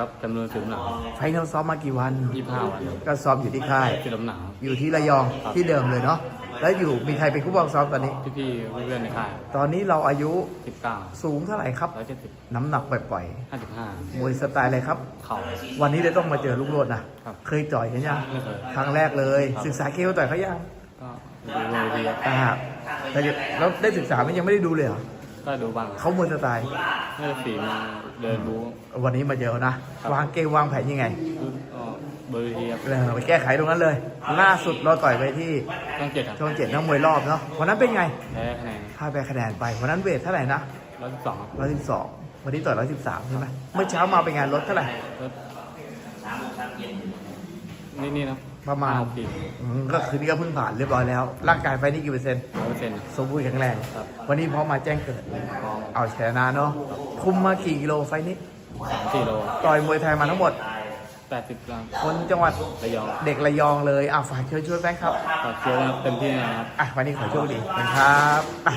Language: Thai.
ครับจำนวนสิบหนังไฟนอลซ้อมมากี่วัน ยี่ห้าวันครับก็ซ้อมอยู่ที่ค่าย สิบหนังอยู่ที่ระยองที่เดิมเลยเนาะ แล้วอยู่มีใครเป็นผู้บังซ้อมตอนนี้ พี่พี่ๆเพื่อนๆในค่ายตอนนี้เราอายุสิบเก้าสูงเท่าไหร่ครับ ร้อยเจ็ดสิบน้ำหนักปล่อยห้าสิบห้าๆมวยสไตล์อะไรครับ เข่า วันนี้เลยต้องมาเจอลูกโลดนะครับ เคยต่อยกันยังไม่เคยครั้งแรกเลย ศึกษาเกมต่อยเขายังก็ดูโรดีครับอ่าแต่ยังแล้วได้ศึกษาไหมันยังไม่ได้ดูเลยเหรอ ก็ดูบ้างเขามวยสไตล์น่าจะฝีมือเดินรู้ วันนี้มาเจอนะครับวางเกมวางแผนยังไงก็เบอร์ดีครับเออไปแก้ไขตรงนั้นเลย ล่าสุดเราต่อยไปที่ต้องเจ็ดครับช่องเจ็ดนักมวยรอบเนาะวันนั้นเป็นไงแพ้คะแนนพลาดไปคะแนนไปวันนั้นเวทเท่าไหร่นะร้อยสิบสองร้อยสิบสองวันนี้ต่อยร้อยสิบสามใช่ไหมเมื่อเช้ามาเป็นไงานลดเท่าไหร่ นี่นี่นะประมาณห้หกปีอืมก็คือนี่ก็เพิ่งผ่านเรียบร้อยแล้ว ร่างกายไฟนี่กี่เปอร์เซ็นต์ร้อยเปอร์เซ็นต์ สมบูรณ์แข็งแรง ครับ วันนี้พร้อมมาแจ้งเกิดพอเอาชนะเนาะ คุมมากี่กิโลไฟนี้ สามสี่โลต่อยมวยไทยมาทั้งหมด แปดสิบกรัมคนจังหวัดระยองเด็กระยองเลยอะฝากเชิญชวนแฟนครับ ฝากเชียร์นะครับเต็มที่นะครับ อะวันนี้ขอโชคดีนะครับอะ